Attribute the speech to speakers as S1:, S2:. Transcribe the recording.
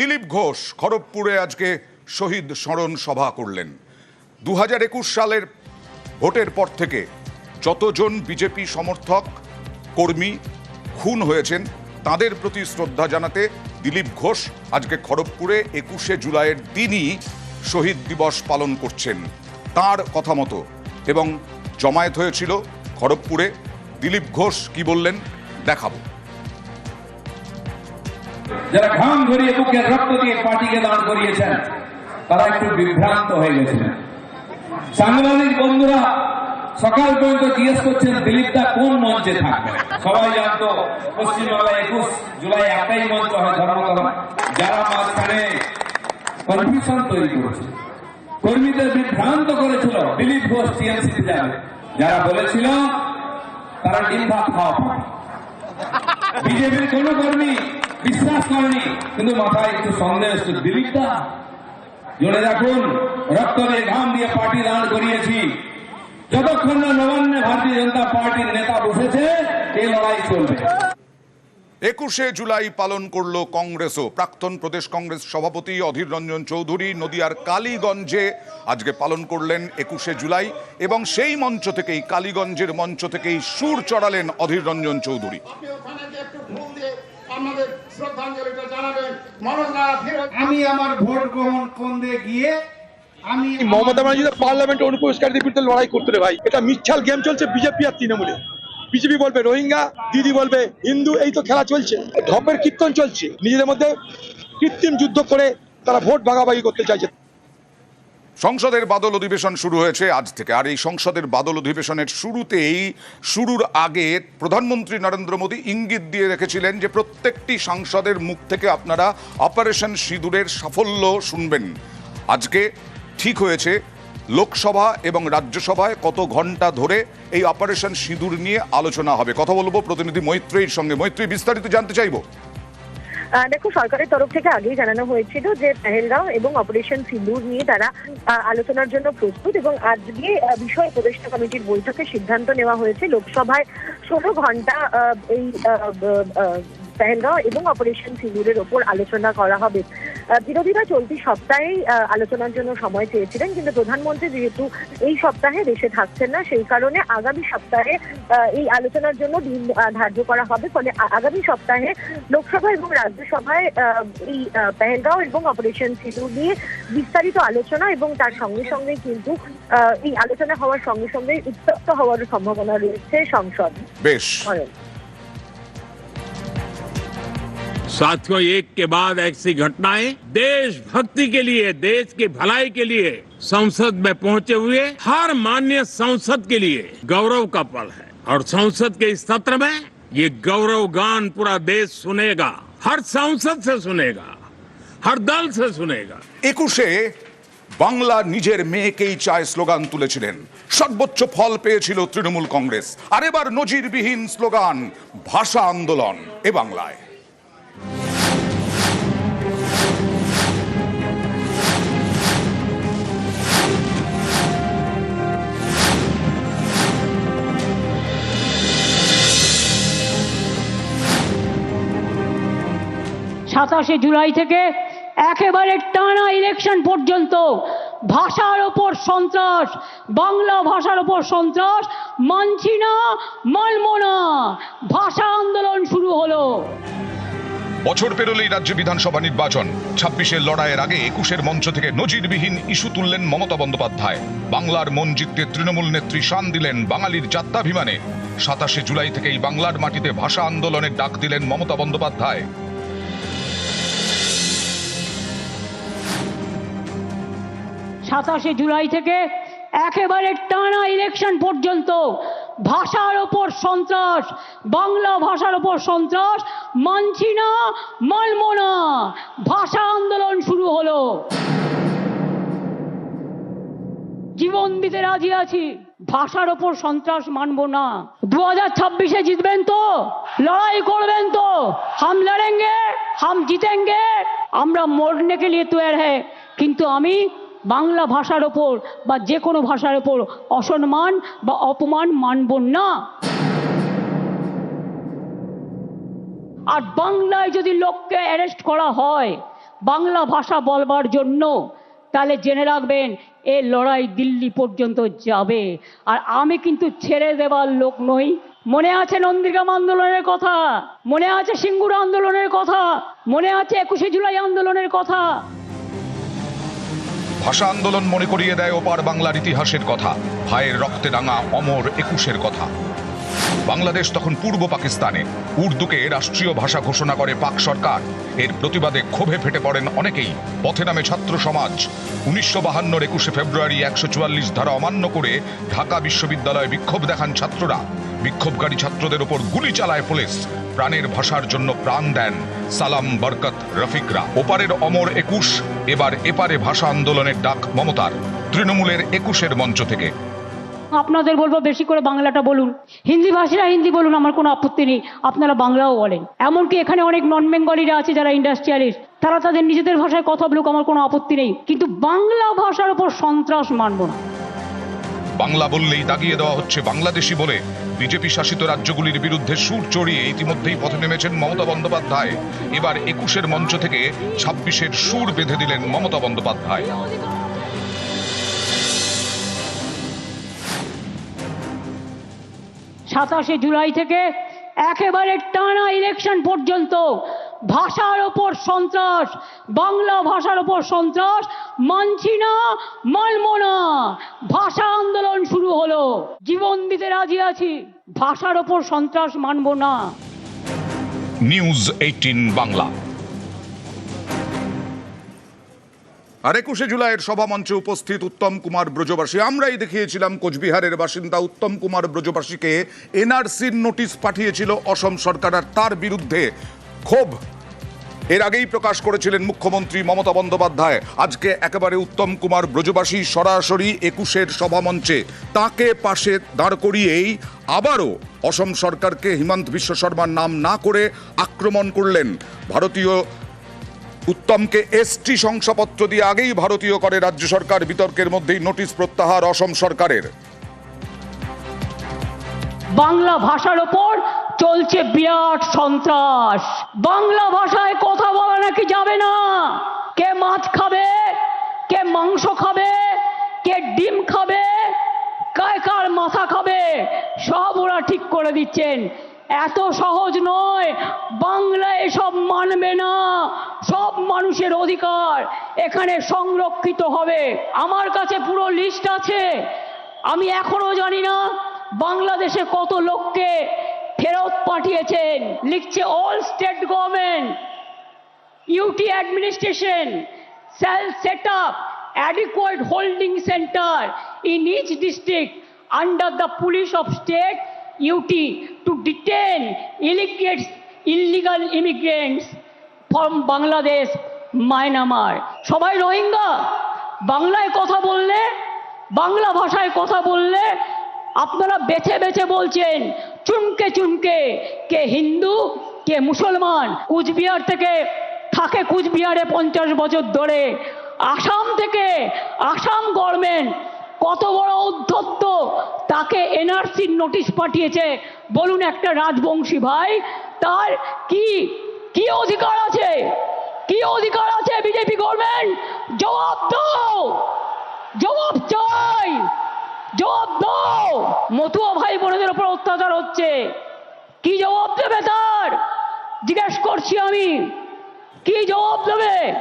S1: দিলীপ ঘোষ খড়গপুরে আজকে শহীদ স্মরণ সভা করলেন। দু হাজার একুশ সালের ভোটের পর থেকে যতজন বিজেপি সমর্থক, কর্মী খুন হয়েছেন, তাদের প্রতি শ্রদ্ধা জানাতে দিলীপ ঘোষ আজকে খড়গপুরে একুশে জুলাইয়ের দিনই শহীদ দিবস পালন করছেন। তার কথা মতো এবং জমায়েত হয়েছিল খড়গপুরে। দিলীপ ঘোষ কি বললেন, দেখাবো।
S2: যারা ঘাম ঝরিয়ে বুকের রক্ত দিয়ে পার্টিকে দাঁড় করিয়েছেন, তারা একটু বিভ্রান্ত হয়ে গেছিলেন সাংবাদিক বন্ধুরা, সকাল পর্যন্ত জিজ্ঞেস করছেন দিলীপ দা কোন মঞ্চে থাকবেন? সবাই জানতো, পশ্চিমবাংলায় একুশ জুলাই একটাই মঞ্চ হয় ধর্মতলা। যারা মাঝখানে কনফিউশন তৈরি করেছে। কর্মীদের বিভ্রান্ত করেছিল দিলীপ ঘোষ টিএমসিতে যাবে। যারা বলেছিল, তারা ডিম ভাত খাওয়া। বিজেপির কোন কর্মী বিশ্বাস করেনি, কিন্তু মাথায় একটু সন্দেহ এসছে দিলীপদা জোরে রাখুন, রক্ত দিয়ে ঘাম দিয়ে পার্টি দাঁড় করিয়েছি। যতক্ষণ না নবান্নে ভারতীয় জনতা পার্টির নেতা বসেছে, এই লড়াই চলবে।
S1: একুশে জুলাই পালন করল কংগ্রেসও। প্রাক্তন প্রদেশ কংগ্রেস সভাপতি অধীর রঞ্জন চৌধুরী নদিয়ার কালীগঞ্জে আজকে পালন করলেন একুশে জুলাই, এবং সেই মঞ্চ থেকেই, কালীগঞ্জের মঞ্চ থেকেই সুর চড়ালেন অধীর রঞ্জন চৌধুরী।
S3: আমাদের শ্রদ্ধাঞ্জলিটা জানাবেন।
S4: আমি আমার ভোট গ্রহণ কেন্দ্রে গিয়ে আমি
S5: মমতা ব্যানার্জি পার্লামেন্টে অনুপ্রবেশকারীদের বিরুদ্ধে লড়াই করতে ভাই। এটা মিচ্ছাল গেম চলছে বিজেপি আর তৃণমূলে। বিজেপি বলবে রোহিঙ্গা দিদি বলবে হিন্দু এই তো খেলা চলছে। ঢপের কীর্তন চলছে। নিজেদের মধ্যে কৃত্রিম যুদ্ধ করে তারা ভোট ভাগাভাগি করতে চাইছে।
S1: সংসদের বাদল অধিবেশন শুরু হয়েছে আজ থেকে। আর এই সংসদের বাদল অধিবেশনের শুরুতেই, শুরুর আগে প্রধানমন্ত্রী নরেন্দ্র মোদী ইঙ্গিত দিয়ে রেখেছিলেন যে প্রত্যেকটি সাংসদের মুখ থেকে আপনারা অপারেশন সিঁদুরের সাফল্য শুনবেন। আজকে ঠিক হয়েছে, লোকসভা এবং রাজ্যসভায় কত ঘণ্টা ধরে এই অপারেশন সিঁদুর নিয়ে আলোচনা হবে। কথা বলব প্রতিনিধি মৈত্রীর সঙ্গে। মৈত্রী বিস্তারিত জানতে চাইব?
S6: দেখো, সরকারের তরফ থেকে আগেই জানানো হয়েছিল যে পেহেলগাঁও এবং অপারেশন সিন্দুর নিয়ে তারা আলোচনার জন্য প্রস্তুত এবং আজকে বিষয় উপদেষ্টা কমিটির বৈঠকে সিদ্ধান্ত নেওয়া হয়েছে। লোকসভায় ষোলো ঘণ্টা এই পেহেলগাঁও এবং অপারেশন সিন্দুরের ওপর আলোচনা করা হবে। বিরোধীরা চলতি সপ্তাহেই আলোচনার জন্য সময় চেয়েছিলেন কিন্তু প্রধানমন্ত্রী যেহেতু এই সপ্তাহে দেশে থাকছেন না সেই কারণে আগামী সপ্তাহে এই আলোচনার জন্য দিন ধার্য করা হবে। ফলে আগামী সপ্তাহে লোকসভা এবং রাজ্যসভায় আহ, এই পেহেলগাঁও এবং অপারেশন সিঁদুর নিয়ে বিস্তারিত আলোচনা এবং তার সঙ্গে সঙ্গে কিন্তু আহ, এই আলোচনা হওয়ার সঙ্গে সঙ্গে উত্তপ্ত হওয়ার সম্ভাবনা রয়েছে সংসদ
S1: বেশ।
S7: साथियों एक के बाद ऐसी घटनाएं देशभक्ति के लिए देश की भलाई के लिए संसद में पहुंचे हुए हर मान्य संसद के लिए गौरव का पल है और संसद के इस सत्र में ये गौरव गान पूरा देश सुनेगा हर संसद से सुनेगा हर दल से सुनेगा
S1: একুশে বাংলা নিজের মেয়েকেই চায় স্লোগান তুলেছিলেন সর্বোচ্চ ফল পেয়েছিল তৃণমূল কংগ্রেস আর এবার নজিরবিহীন স্লোগান ভাষা আন্দোলন এ বাংলায়
S8: সাতাশে জুলাই থেকে একেবারে টানা ইলেকশন পর্যন্ত ভাষার ওপর সন্ত্রাস, বাংলা ভাষার ওপর সন্ত্রাস, মানছি না, মানব না, ভাষা আন্দোলন শুরু হলো।
S1: বছর পেরোলেই রাজ্য বিধানসভা নির্বাচন। ছাব্বিশের লড়াইয়ের আগে একুশের মঞ্চ থেকে নজিরবিহীন ইস্যু তুললেন মমতা বন্দ্যোপাধ্যায়। বাংলার মন জিততে তৃণমূল নেত্রী শান দিলেন বাঙালির যাত্রাভিমানে। সাতাশে জুলাই থেকেই বাংলার মাটিতে ভাষা আন্দোলনের ডাক দিলেন মমতা বন্দ্যোপাধ্যায়।
S8: সাতাশে জুলাই থেকে একেবারে টানা ইলেকশন পর্যন্ত ভাষার ওপর সন্ত্রাস, বাংলা ভাষার ওপর সন্ত্রাস, মানছি না, মানব না। ভাষা আন্দোলন শুরু হলো। জীবন দিতে রাজি আছি, ভাষার ওপর সন্ত্রাস মানব না। দু হাজার ছাব্বিশে জিতবেন তো, লড়াই করবেন তো। হাম লড়েঙ্গে, হাম জিতেঙ্গে, আমরা মরনে কে লিয়ে তৈয়ার হ্যাঁ। কিন্তু আমি বাংলা ভাষার ওপর বা যে কোনো ভাষার ওপর অসম্মান বা অপমান মানব না। আর বাংলায় যদি লোককে অ্যারেস্ট করা হয় বাংলা ভাষা বলবার জন্য, তাহলে জেনে রাখবেন এ লড়াই দিল্লি পর্যন্ত যাবে। আর আমি কিন্তু ছেড়ে দেবার লোক নই। মনে আছে নন্দীগ্রাম আন্দোলনের কথা? মনে আছে সিঙ্গুর আন্দোলনের কথা? মনে আছে একুশে জুলাই আন্দোলনের কথা?
S1: ভাষা আন্দোলন মনে করিয়ে দেয় ওপার বাংলার ইতিহাসের কথা। ভাইয়ের রক্তে রাঙা অমর একুশের কথা। বাংলাদেশ তখন পূর্ব পাকিস্তানে। উর্দুকে রাষ্ট্রীয় ভাষা ঘোষণা করে পাক সরকার। এর প্রতিবাদে ক্ষোভে ফেটে পড়েন অনেকেই। পথে নামে ছাত্র সমাজ। উনিশশো বাহান্নর একুশে ফেব্রুয়ারি একশো চুয়াল্লিশ ধারা অমান্য করে ঢাকা বিশ্ববিদ্যালয়ে বিক্ষোভ দেখান ছাত্ররা। বিক্ষোভকারী ছাত্রদের ওপর গুলি চালায় পুলিশ। প্রাণের ভাষার জন্য প্রাণ দেন সালাম বরকত রফিকরা। ওপারের অমর একুশ এবার এপারে ভাষা আন্দোলনের ডাক মমতার তৃণমূলের একুশের মঞ্চ থেকে।
S8: আপনাদের বলব বেশি করে বাংলাটা বলুন। হিন্দি ভাষীরা হিন্দি বলুন আমার কোনো আপত্তি নেই। আপনারা বাংলাও বলেন। এমনকি এখানে অনেক নন বেঙ্গলিরা আছে যারা ইন্ডাস্ট্রিয়ালিস্ট তারা তাদের নিজেদের ভাষায় কথা বলুক আমার কোনো আপত্তি নেই। কিন্তু বাংলা ভাষার উপর সন্ত্রাস মানব না।
S1: বাংলা বললেই দাগিয়ে দেওয়া হচ্ছে বাংলাদেশি বলে। বিজেপি শাসিত রাজ্যগুলির বিরুদ্ধে সুর চড়িয়ে ইতিমধ্যেই পথে নেমেছেন মমতা বন্দ্যোপাধ্যায়। এবার একুশের মঞ্চ থেকে ছাব্বিশের সুর বেঁধে দিলেন মমতা বন্দ্যোপাধ্যায়।
S8: সাতাশে জুলাই থেকে একেবারে টানা ইলেকশন পর্যন্ত ভাষার ওপর সন্ত্রাস বাংলা ভাষার ওপর সন্ত্রাস মানছি না মানব না। ভাষা আন্দোলন শুরু হলো। জীবন দিতে রাজি আছি ভাষার ওপর সন্ত্রাস মানব না।
S1: News eighteen Bangla. আর একুশে জুলাইয়ের সভামঞ্চে উপস্থিত উত্তম কুমার ব্রজবাসী। আমরাই দেখিয়েছিলাম কোচবিহারের বাসিন্দা উত্তম কুমার ব্রজবাসীকে এনআরসির নোটিশ পাঠিয়েছিল অসম সরকার আর তার বিরুদ্ধে। ক্ষোভ। এর আগেই প্রকাশ করেছিলেন মুখ্যমন্ত্রী মমতা বন্দ্যোপাধ্যায়। আজকে একেবারে উত্তম কুমার ব্রজবাসী সরাসরি একুশের সভামঞ্চে। তাকে পাশে দাঁড় করিয়েই আবারও অসম সরকারকে হিমন্ত বিশ্ব শর্মার নাম না করে আক্রমণ করলেন। ভারতীয় উত্তমকে এসটি শংসাপত্র দিয়ে আগেই ভারতীয় করে রাজ্য সরকার, বিতর্কের মধ্যেই নোটিশ প্রত্যাহার অসম সরকারের।
S8: বাংলা ভাষার ওপর চলছে বিরাট সন্ত্রাস। বাংলা ভাষায় কথা বলা নাকি যাবে না? কে মাছ খাবে? কে মাংস খাবে? কে ডিম খাবে? কার মাথা খাবে? সব ওরা ঠিক করে দিচ্ছেন। এত সহজ নয়। বাংলা এসব মানবে না। সব মানুষের অধিকার এখানে সংরক্ষিত হবে। আমার কাছে পুরো লিস্ট আছে। আমি এখনও জানি না বাংলাদেশে কত লোককে ফেরত পাঠিয়েছেন। লিখছে all state government UT administration cell set up adequate holding centre in each district under the police of state UT to detain illegals illegal immigrants from Bangladesh Myanmar সবাই রোহিঙ্গা? বাংলায় কথা বললে, বাংলা ভাষায় কথা বললে আপনারা বেছে বেছে বলছেন চুনকে চুমকে কে হিন্দু, কে মুসলমান, কুচবিহার থেকে থাকে কুচবিহারে পঞ্চাশ বছর ধরে। আসাম থেকে আসাম গভর্নমেন্ট কত বড় উদ্ধত্ত, তাকে এনআরসির নোটিশ পাঠিয়েছে। বলুন একটা রাজবংশী ভাই, তার কি কি অধিকার আছে? কি অধিকার আছে বিজেপি গভর্নমেন্ট জবাব দাও, জবাব চাই। জবাব দাও। মতুয়া ভাই বোনদের উপর অত্যাচার হচ্ছে। কি জবাব দেবে তার? জিজ্ঞেস করছি আমি। কি জবাব দেবে?